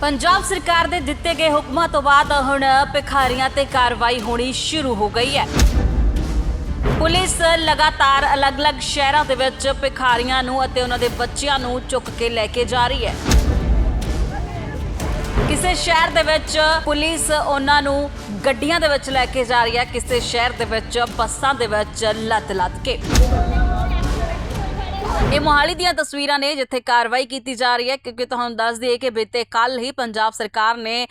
ਪੰਜਾਬ ਸਰਕਾਰ ਦੇ ਦਿੱਤੇ ਗਏ ਹੁਕਮਾਂ ਤੋਂ ਬਾਅਦ ਹੁਣ ਭਿਖਾਰੀਆਂ ਤੇ ਕਾਰਵਾਈ ਹੋਣੀ ਸ਼ੁਰੂ ਹੋ ਗਈ ਹੈ। ਪੁਲਿਸ ਲਗਾਤਾਰ ਅਲੱਗ-ਅਲੱਗ ਸ਼ਹਿਰਾਂ ਦੇ ਵਿੱਚ ਭਿਖਾਰੀਆਂ ਨੂੰ ਅਤੇ ਉਹਨਾਂ ਦੇ ਬੱਚਿਆਂ ਨੂੰ ਚੁੱਕ ਕੇ ਲੈ ਕੇ ਜਾ ਰਹੀ ਹੈ। ਕਿਸੇ ਸ਼ਹਿਰ ਦੇ ਵਿੱਚ ਪੁਲਿਸ ਉਹਨਾਂ ਨੂੰ ਗੱਡੀਆਂ ਦੇ ਵਿੱਚ ਲੈ ਕੇ ਜਾ ਰਹੀ ਹੈ, ਕਿਸੇ ਸ਼ਹਿਰ ਦੇ ਵਿੱਚ ਬੱਸਾਂ ਦੇ ਵਿੱਚ ਲੱਤ ਲੱਤ ਕੇ। ਇਹ ਮੋਹਾਲੀ ਦੀਆਂ ਤਸਵੀਰਾਂ ਨੇ ਜਿੱਥੇ ਕਾਰਵਾਈ ਕੀਤੀ ਜਾ ਰਹੀ ਹੈ, ਕਿਉਂਕਿ ਤੁਹਾਨੂੰ ਦੱਸ ਦਈਏ ਕਿ ਬੀਤੇ ਕੱਲ ਹੀ ਪੰਜਾਬ ਸਰਕਾਰ ਨੇ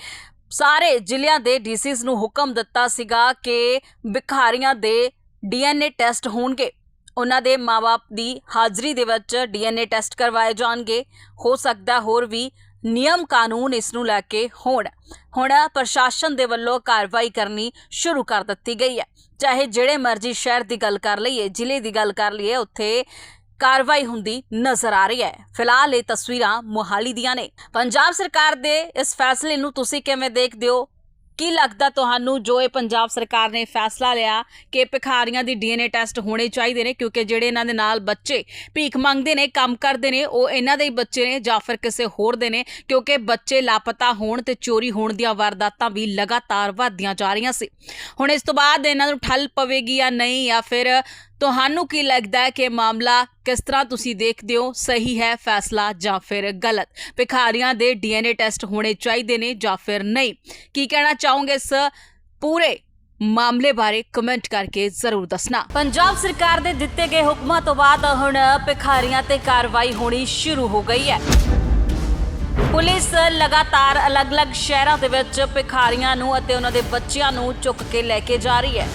ਸਾਰੇ ਜ਼ਿਲ੍ਹਿਆਂ ਦੇ ਡੀਸੀਸ ਨੂੰ ਹੁਕਮ ਦਿੱਤਾ ਸੀਗਾ ਕਿ ਭਿਖਾਰੀਆਂ ਦੇ ਡੀਐਨਏ ਟੈਸਟ ਹੋਣਗੇ। ਉਹਨਾਂ ਦੇ ਮਾਪੇ ਦੀ ਹਾਜ਼ਰੀ ਦੇ ਵਿੱਚ ਡੀਐਨਏ ਟੈਸਟ ਕਰਵਾਏ ਜਾਣਗੇ। ਹੋ ਸਕਦਾ ਹੋਰ ਵੀ ਨਿਯਮ ਕਾਨੂੰਨ ਇਸ ਨੂੰ ਲੈ ਕੇ ਹੋਣ। ਹੁਣ ਪ੍ਰਸ਼ਾਸਨ ਦੇ ਵੱਲੋਂ ਕਾਰਵਾਈ ਕਰਨੀ ਸ਼ੁਰੂ ਕਰ ਦਿੱਤੀ ਗਈ ਹੈ। ਚਾਹੇ ਜਿਹੜੇ ਮਰਜ਼ੀ ਸ਼ਹਿਰ ਦੀ ਗੱਲ ਕਰ ਲਈਏ, ਜ਼ਿਲ੍ਹੇ ਦੀ ਗੱਲ ਕਰ ਲਈਏ, ਉੱਥੇ ਕਾਰਵਾਈ ਹੁੰਦੀ ਨਜ਼ਰ ਆ ਰਹੀ ਹੈ। ਫਿਲਹਾਲ ਇਹ ਤਸਵੀਰਾਂ ਮੋਹਾਲੀ ਦੀਆਂ ਨੇ। ਪੰਜਾਬ ਸਰਕਾਰ ਦੇ ਇਸ ਫੈਸਲੇ ਨੂੰ ਤੁਸੀਂ ਕਿਵੇਂ ਦੇਖਦੇ ਹੋ? ਕੀ ਲੱਗਦਾ ਤੁਹਾਨੂੰ ਜੋ ਇਹ ਪੰਜਾਬ ਸਰਕਾਰ ਨੇ ਫੈਸਲਾ ਲਿਆ ਕਿ ਭਿਖਾਰੀਆਂ ਦੀ ਡੀਐਨਏ ਟੈਸਟ ਹੋਣੇ ਚਾਹੀਦੇ ਨੇ, ਕਿਉਂਕਿ ਜਿਹੜੇ ਇਹਨਾਂ ਦੇ ਨਾਲ ਬੱਚੇ ਭੀਖ ਮੰਗਦੇ ਨੇ, ਕੰਮ ਕਰਦੇ ਨੇ, ਉਹ ਇਹਨਾਂ ਦੇ ਹੀ ਬੱਚੇ ਨੇ ਜਾਂ ਫਿਰ ਕਿਸੇ ਹੋਰ ਦੇ ਨੇ, ਕਿਉਂਕਿ ਬੱਚੇ ਲਾਪਤਾ ਹੋਣ ਤੇ ਚੋਰੀ ਹੋਣ ਦੀਆਂ ਵਾਰਦਾਤਾਂ ਵੀ ਲਗਾਤਾਰ ਵਧਦੀਆਂ ਜਾ ਰਹੀਆਂ ਸੀ। ਹੁਣ ਇਸ ਤੋਂ ਬਾਅਦ ਇਹਨਾਂ ਨੂੰ ਠੱਲ ਪਵੇਗੀ ਜਾਂ ਨਹੀਂ ਜਾਂ ਫਿਰ ਤੁਹਾਨੂੰ ਕੀ ਲੱਗਦਾ ਹੈ ਕਿ ਮਾਮਲਾ ਕਿਸ ਤਰ੍ਹਾਂ ਤੁਸੀਂ ਦੇਖਦੇ ਹੋ? ਸਹੀ ਹੈ, ਫੈਸਲਾ ਜਾਂ ਫਿਰ ਗਲਤ? ਭਿਖਾਰੀਆਂ ਦੇ ਡੀਐਨਏ ਟੈਸਟ ਹੋਣੇ ਚਾਹੀਦੇ ਨੇ ਜਾਂ ਫਿਰ ਨਹੀਂ? ਕੀ ਕਹਿਣਾ ਚਾਹੋਗੇ ਇਸ ਪੂਰੇ ਮਾਮਲੇ ਬਾਰੇ? ਕਮੈਂਟ ਕਰਕੇ ਜ਼ਰੂਰ ਦੱਸਣਾ। ਪੰਜਾਬ ਸਰਕਾਰ ਦੇ ਦਿੱਤੇ ਗਏ ਹੁਕਮਾਂ ਤੋਂ ਬਾਅਦ ਹੁਣ ਭਿਖਾਰੀਆਂ ਤੇ ਕਾਰਵਾਈ ਹੋਣੀ ਸ਼ੁਰੂ ਹੋ ਗਈ ਹੈ। ਪੁਲਿਸ ਲਗਾਤਾਰ ਅਲੱਗ-ਅਲੱਗ ਸ਼ਹਿਰਾਂ ਦੇ ਵਿੱਚ ਭਿਖਾਰੀਆਂ ਨੂੰ ਅਤੇ ਉਹਨਾਂ ਦੇ ਬੱਚਿਆਂ ਨੂੰ ਚੁੱਕ ਕੇ ਲੈ ਕੇ ਜਾ ਰਹੀ ਹੈ।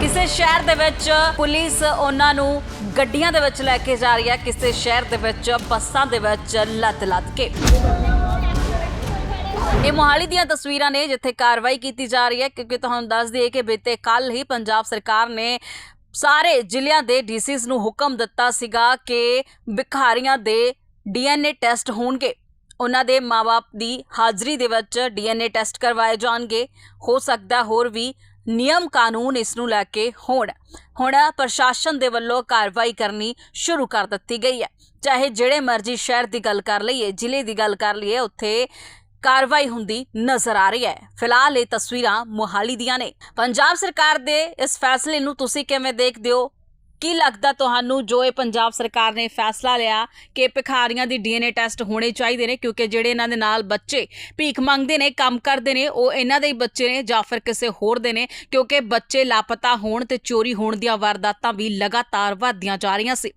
ਕਿਸੇ ਸ਼ਹਿਰ ਦੇ ਵਿੱਚ ਪੁਲਿਸ ਉਹਨਾਂ ਨੂੰ ਗੱਡੀਆਂ ਦੇ ਵਿੱਚ ਲੈ ਕੇ ਜਾ ਰਹੀ ਹੈ। ਕਿਸੇ ਸ਼ਹਿਰ ਦੇ ਵਿੱਚ, ਬੱਸਾਂ ਦੇ ਵਿੱਚ ਲੱਦ-ਲੱਦ ਕੇ। ਇਹ ਮੋਹਾਲੀ ਦੀਆਂ ਤਸਵੀਰਾਂ ਨੇ ਜਿੱਥੇ ਕਾਰਵਾਈ ਕੀਤੀ ਜਾ ਰਹੀ ਹੈ। ਕਿਉਂਕਿ ਤੁਹਾਨੂੰ ਦੱਸ ਦਈਏ ਕਿ ਬੀਤੇ ਕੱਲ ਹੀ ਪੰਜਾਬ ਸਰਕਾਰ ਨੇ ਸਾਰੇ ਜ਼ਿਲ੍ਹਿਆਂ ਦੇ ਡੀਸੀਜ਼ ਨੂੰ ਹੁਕਮ ਦਿੱਤਾ ਸੀਗਾ ਕਿ ਭਿਖਾਰੀਆਂ ਦੇ ਡੀਐਨਏ ਟੈਸਟ ਹੋਣਗੇ। ਉਹਨਾਂ ਦੇ ਮਾਪੇ ਦੀ ਹਾਜ਼ਰੀ ਦੇ ਵਿੱਚ ਡੀਐਨਏ ਟੈਸਟ ਕਰਵਾਏ ਜਾਣਗੇ। ਹੋ ਸਕਦਾ ਹੋਰ ਵੀ ਨਿਯਮ ਕਾਨੂੰਨ ਇਸ ਨੂੰ ਲੈ ਕੇ ਹੋਣ, ਹੁਣ ਪ੍ਰਸ਼ਾਸਨ ਦੇ ਵੱਲੋਂ ਕਾਰਵਾਈ ਕਰਨੀ ਸ਼ੁਰੂ ਕਰ ਦਿੱਤੀ ਗਈ ਹੈ। ਚਾਹੇ ਜਿਹੜੇ ਮਰਜ਼ੀ ਸ਼ਹਿਰ ਦੀ ਗੱਲ ਕਰ ਲਈਏ, ਜ਼ਿਲ੍ਹੇ ਦੀ ਗੱਲ ਕਰ ਲਈਏ, ਉੱਥੇ ਕਾਰਵਾਈ ਹੁੰਦੀ ਨਜ਼ਰ ਆ ਰਹੀ ਹੈ। ਫਿਲਹਾਲ ਇਹ ਤਸਵੀਰਾਂ ਮੋਹਾਲੀ ਦੀਆਂ ਨੇ। ਪੰਜਾਬ ਸਰਕਾਰ ਦੇ ਇਸ ਫੈਸਲੇ ਨੂੰ ਤੁਸੀਂ ਕਿਵੇਂ ਦੇਖਦੇ ਹੋ? ਕੀ ਲੱਗਦਾ ਤੁਹਾਨੂੰ ਜੋ ਇਹ ਪੰਜਾਬ ਸਰਕਾਰ ਨੇ ਫੈਸਲਾ ਲਿਆ ਕਿ ਭਿਖਾਰੀਆਂ ਦੀ ਡੀਐਨਏ ਟੈਸਟ ਹੋਣੇ ਚਾਹੀਦੇ ਨੇ, ਕਿਉਂਕਿ ਜਿਹੜੇ ਇਹਨਾਂ ਦੇ ਨਾਲ ਬੱਚੇ ਭੀਖ ਮੰਗਦੇ ਨੇ, ਕੰਮ ਕਰਦੇ ਨੇ, ਉਹ ਇਹਨਾਂ ਦੇ ਹੀ ਬੱਚੇ ਨੇ ਜਾਂ ਫਿਰ ਕਿਸੇ ਹੋਰ ਦੇ ਨੇ, ਕਿਉਂਕਿ ਬੱਚੇ ਲਾਪਤਾ ਹੋਣ ਤੇ ਚੋਰੀ ਹੋਣ ਦੀਆਂ ਵਾਰਦਾਤਾਂ ਵੀ ਲਗਾਤਾਰ ਵਧਦੀਆਂ ਜਾ ਰਹੀਆਂ ਸੀ।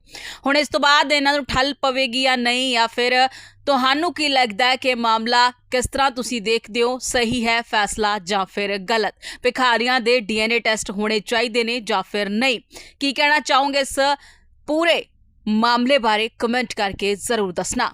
ਹੁਣ ਇਸ ਤੋਂ ਬਾਅਦ ਇਹਨਾਂ ਨੂੰ ਠੱਲ ਪਵੇਗੀ ਜਾਂ ਨਹੀਂ ਜਾਂ ਫਿਰ ਤੁਹਾਨੂੰ ਕੀ ਲੱਗਦਾ ਹੈ ਕਿ ਮਾਮਲਾ ਕਿਸ ਤਰ੍ਹਾਂ ਤੁਸੀਂ ਦੇਖਦੇ ਹੋ? ਸਹੀ ਹੈ, ਫੈਸਲਾ ਜਾਂ ਫਿਰ ਗਲਤ? ਭਿਖਾਰੀਆਂ ਦੇ ਡੀਐਨਏ ਟੈਸਟ ਹੋਣੇ ਚਾਹੀਦੇ ਨੇ ਜਾਂ ਫਿਰ ਨਹੀਂ? ਕੀ ਕਹਿਣਾ ਚਾਹੋਗੇ ਇਸ ਪੂਰੇ ਮਾਮਲੇ ਬਾਰੇ ਕਮੈਂਟ ਕਰਕੇ ਜ਼ਰੂਰ ਦੱਸਣਾ।